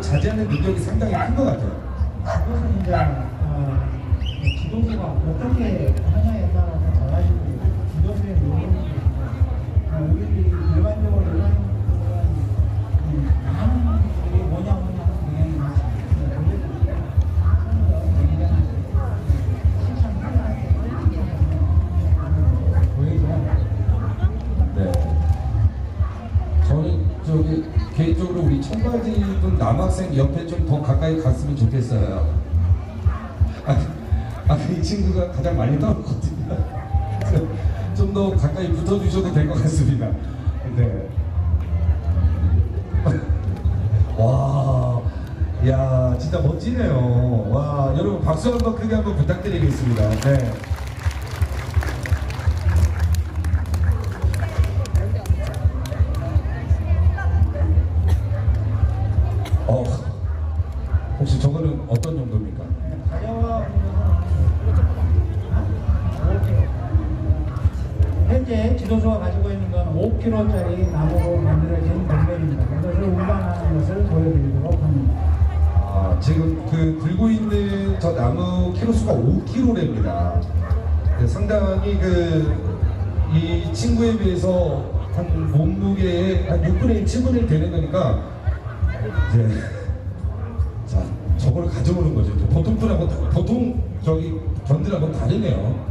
그걸 자제하는 능력이 상당히 큰 것 같아요. 그것은 이제 어, 지도부가 어떻게 하냐에 따라서 달라지고 지도부의 노력이 어, 우리들이 개인적으로 우리 청바지 입은 남학생 옆에 좀 더 가까이 갔으면 좋겠어요. 아, 아, 이 친구가 가장 많이 떨었거든요. 좀 더 가까이 붙어주셔도 될 것 같습니다. 네. 와, 야, 진짜 멋지네요. 와, 여러분 박수 한번 크게 한번 부탁드리겠습니다. 네. 5kg짜리 나무로 만들어진 덤벨입니다. 이것을 운반하는 것을 보여드리도록 합니다. 아, 지금 그 들고 있는 저 나무 키로수가 5kg랍니다. 상당히 그 이 친구에 비해서 한 몸무게의 한 6분의 1, 7분의 1 되는 거니까 이제 자 저거를 가져오는 거죠. 보통 분하고 다- 보통 저기 견들하고 다르네요.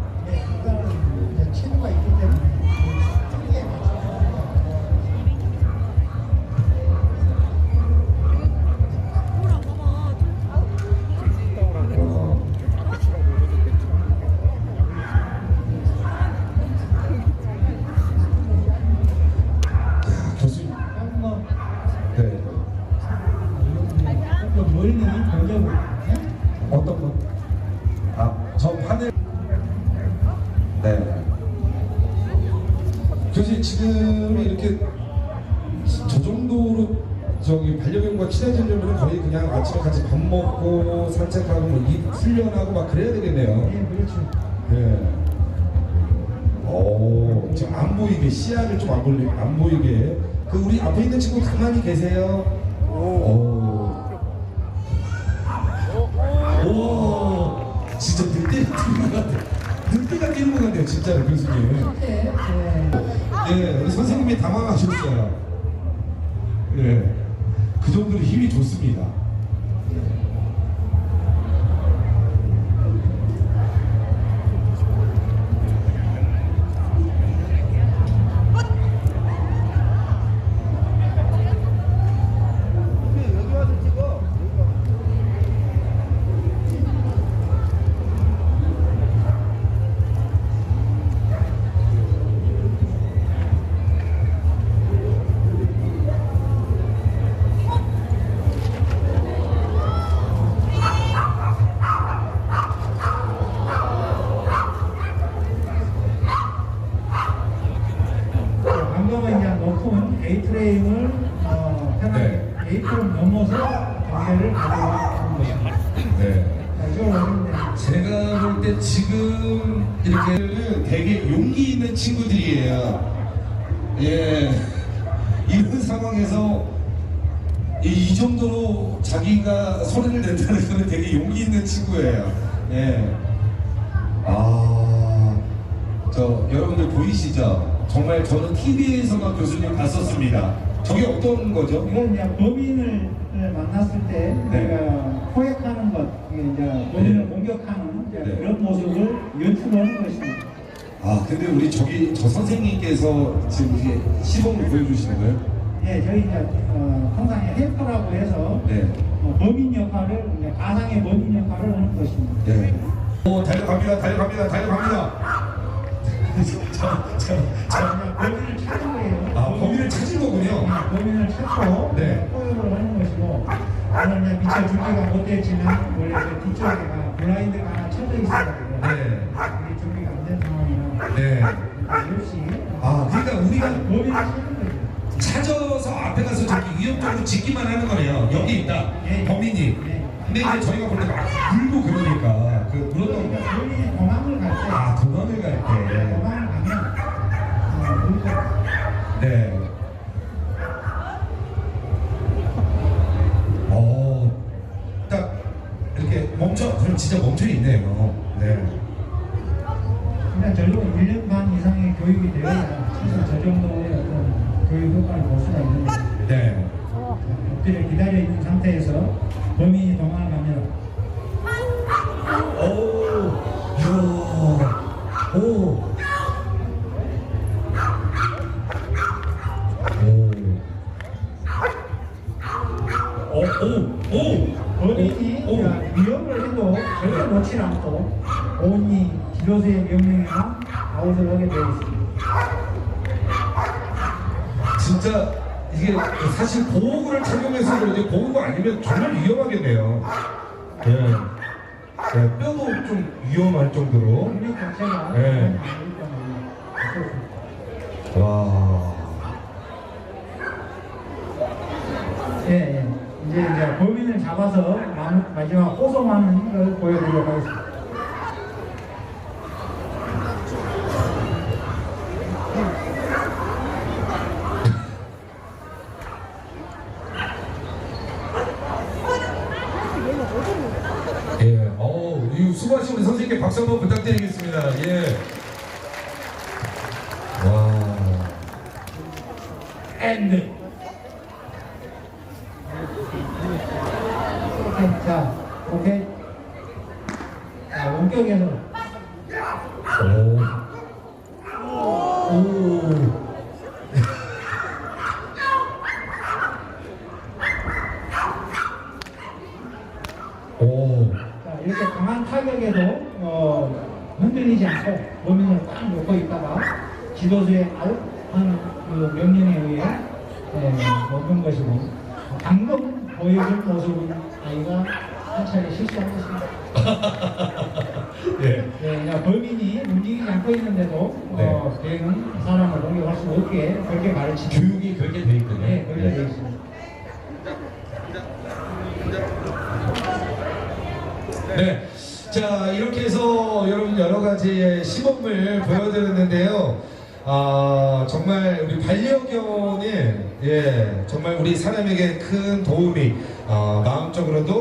네. 교수님 지금 이렇게 저 정도로 저기 반려견과 친해지려면 거의 그냥 아침에 같이 밥 먹고 산책하고 뭐입 훈련하고 막 그래야 되겠네요. 네, 그렇죠. 네. 오, 지금 안 보이게 시야를 좀 안 보이게 안 보이게. 그 우리 앞에 있는 친구 가만히 계세요. 오. 오. 진짜 늑대 뛰는 것 같아. 늑대가 뛰는 것 같아요, 진짜로 교수님. 네, 네. 예, 우리 선생님이 당황하셨어요. 예. 그 정도로 힘이 좋습니다. 2km 넘어서 경매를 가져가는 것입니다. 네. 제가 볼 때 지금 이렇게는 되게 용기 있는 친구들이에요. 예. 이런 상황에서 이, 이 정도로 자기가 소리를 낸다는 거는 되게 용기 있는 친구예요. 예. 아, 저, 여러분들 보이시죠? 정말 저는 TV에서만 교수님 봤었습니다. 저게 어떤 거죠? 이건 이제 범인을 만났을 때 네. 우리가 포획하는 것, 이제 범인을 네. 공격하는 이제 네. 그런 모습을 연출하는 것입니다. 아, 근데 우리 저기 저 선생님께서 지금 이게 시범을 보여주시는 거예요? 예, 저희 이제 어, 통상에 해커라고 해서 네. 어, 범인 역할을 이제 가상의 범인 역할을 하는 것입니다. 네. 오, 달려갑니다, 달려갑니다, 달려갑니다. 저, 저, 저. 그냥 범인을 찾은 거예요. 아, 찾고 네. 포획을 하는 것이고 이제 미처 준비가 못 됐지만 원래 그 뒤쪽에가 블라인드가 하나 쳐져 돼요. 네. 이게 준비가 안 된 상황이라 네. 역시 아, 그러니까 우리가 범인을 찾는 거죠. 찾아서 앞에 가서 저기 위협적으로 짓기만 하는 거네요. 여기 있다. 네. 범인이. 네. 근데 이제 저희가 볼때막 불고 그러니까 그 물었던 그러니까 거. 범인이 도망을 갈 때, 아, 도망을 갈 때. 진짜 멈춰 있네요. 네. 그냥 저도 1년 반 이상의 교육이 되어야 사실 저 정도의 어떤 교육 효과를 볼 수가 있는 거예요. 네. 엎드려 기다려 있는 상태에서 범인이 도망갑니다. 놓지 않고 온이 지도수의 명령에만 아웃을 하게 되어 있습니다. 진짜 이게 사실 보호구를 착용해서 그런지 보호구 아니면 정말 위험하겠네요. 예. 네, 뼈도 좀 위험할 정도로. 자체가 수 없습니다. 와. 예, 예. 이제 이제 범인을 잡아서 마- 마지막 호송하는 걸 보여드리도록 하겠습니다. 예. 어우, 이 수고하신 우리 선생님께 박수 한번 부탁드리겠습니다. 예. 와. 엔드. 오케이, 자, 오케이. 자, 원격에서 오. 오. 오. 자, 이렇게 강한 타격에도 어, 흔들리지 않고 범인을 꽉 놓고 있다가 지도수의 아웃하는 그 명령에 의해 예, 먹은 것이고 방금 보여준 모습은 아이가 한 차례 실수한 것입니다. 예. 예, 그러니까 범인이 움직이지 않고 있는데도 어, 대응 사람을 공격할 수 없게 그렇게 가르치는 교육이 그렇게 돼 있군요. 네, 그렇게 되어 있습니다. 네. 자, 이렇게 해서 여러분 여러 가지의 시범을 보여드렸는데요. 아, 정말 우리 반려견은, 예, 정말 우리 사람에게 큰 도움이, 어, 마음적으로도